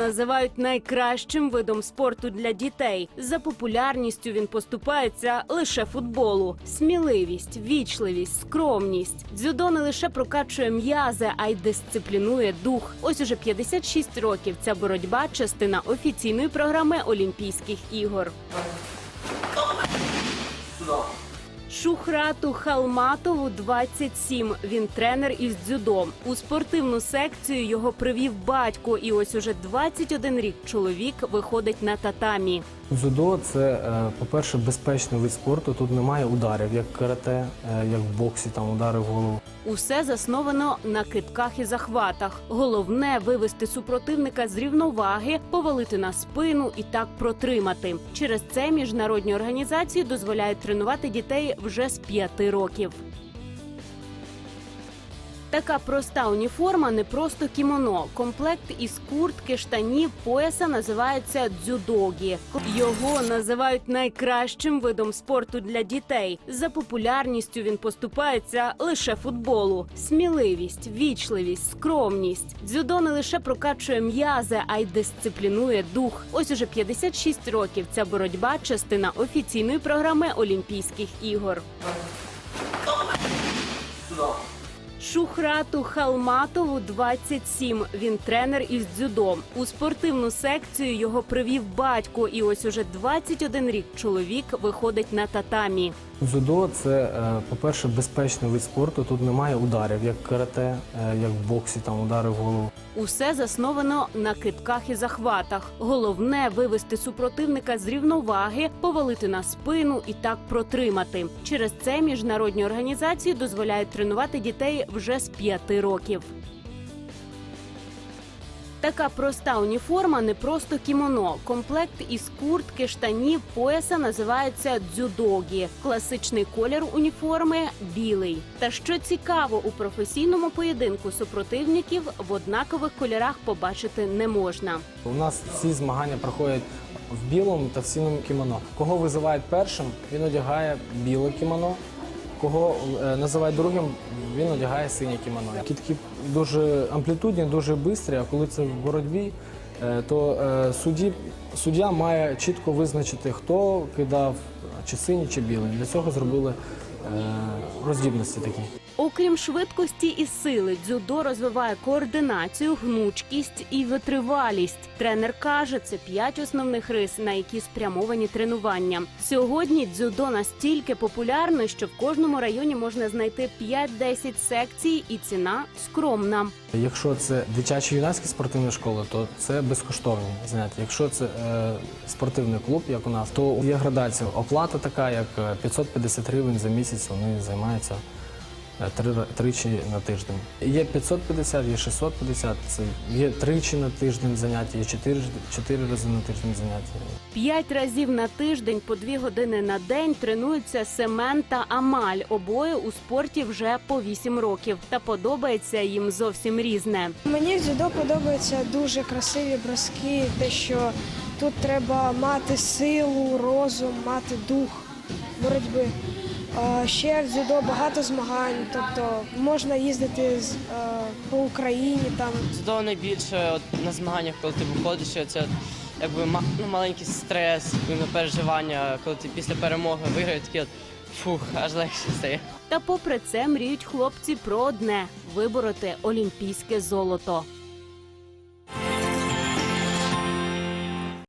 Називають найкращим видом спорту для дітей. За популярністю він поступається лише футболу. Сміливість, вічливість, скромність. Дзюдо не лише прокачує м'язи, а й дисциплінує дух. Ось уже 56 років ця боротьба частина офіційної програми Олімпійських ігор. Шухрату Халматову 27. Він тренер із дзюдо. У спортивну секцію його привів батько, і ось уже 21 рік чоловік виходить на татамі. Дзюдо це, е, по-перше, безпечний вид спорту. Тут немає ударів, як карате, е, як в боксі, там удари в голову. Усе засновано на китках і захватах. Головне вивести супротивника з рівноваги, повалити на спину і так протримати. Через це міжнародні організації дозволяють тренувати дітей вже з п'яти років. Така проста уніформа не просто кімоно. Комплект із куртки, штанів, пояса називається дзюдогі. Його називають найкращим видом спорту для дітей. За популярністю він поступається лише футболу. Сміливість, вічливість, скромність. Дзюдо не лише прокачує м'язи, а й дисциплінує дух. Ось уже 56 років ця боротьба частина офіційної програми Олімпійських ігор. Шухрату Халматову 27. Він тренер із дзюдо. У спортивну секцію його привів батько, і ось уже 21 рік чоловік виходить на татамі. Дзюдо це, е, по-перше, безпечний вид спорту. Тут немає ударів, як карате, е, як в боксі, там удари в голову. Усе засновано на китках і захватах. Головне вивести супротивника з рівноваги, повалити на спину і так протримати. Через це міжнародні організації дозволяють тренувати дітей вже з п'яти років. Така проста уніформа не просто кімоно. Комплект із куртки, штанів, пояса називається дзюдогі. Класичний колір уніформи білий. Та що цікаво, у професійному поєдинку супротивників в однакових кольорах побачити не можна. У нас всі змагання проходять в білому та в синьому кімоно. Кого визивають першим, він одягає біле кімоно. Кого е, називають другим, він одягає синє кімоно. Кітки дуже амплітудні, дуже швидкі, а коли це в боротьбі, е, то е, судді, суддя має чітко визначити, хто кидав чи синій, чи білий. Для цього зробили роздібності такі. Окрім швидкості і сили, дзюдо розвиває координацію, гнучкість і витривалість. Тренер каже, це п'ять основних рис, на які спрямовані тренування. Сьогодні дзюдо настільки популярне, що в кожному районі можна знайти 5-10 секцій, і ціна скромна. Якщо це дитячі юнацькі спортивні школи, то це безкоштовні заняття. Якщо це е, спортивний клуб, як у нас, то є градація. Оплата така, як е, 550 гривень за місяць. Вони займаються е, тричі на тиждень. Є 550, є 650, це є тричі на тиждень заняття, є чотири, чотири рази на тиждень заняття. П'ять разів на тиждень по дві години на день тренуються Семен та Амаль. Обоє у спорті вже по вісім років. Та подобається їм зовсім різне. Мені в дзюдо подобаються дуже красиві броски, те, що тут треба мати силу, розум, мати дух боротьби. Ще в дзюдо багато змагань, тобто можна їздити з- е, по Україні там. Дзюдо найбільше от, на змаганнях, коли ти виходиш, це от, якби ну, маленький стрес, переживання, коли ти після перемоги виграєш, такі от фух, аж легше стає. Та попри це мріють хлопці про одне вибороти олімпійське золото.